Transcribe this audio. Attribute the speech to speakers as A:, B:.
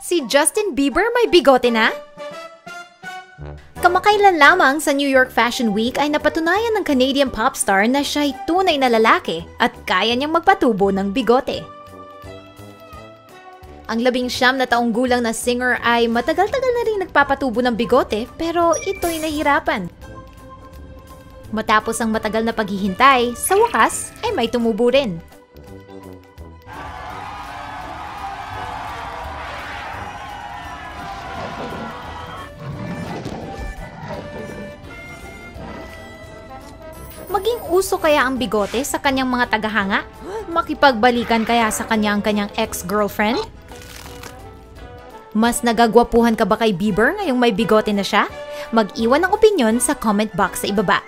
A: Si Justin Bieber may bigote na? Kamakailan lamang sa New York Fashion Week ay napatunayan ng Canadian pop star na siya'y tunay na lalaki at kaya niyang magpatubo ng bigote. Ang labing siyam na taong gulang na singer ay matagal-tagal na rin nagpapatubo ng bigote pero ito'y nahirapan. Matapos ang matagal na paghihintay, sa wakas ay may tumubo rin. Maging uso kaya ang bigote sa kanyang mga tagahanga? Makipagbalikan kaya sa kanyang kanyang ex-girlfriend? Mas nagagwapuhan ka ba kay Bieber ngayong may bigote na siya? Mag-iwan ng opinion sa comment box sa ibaba.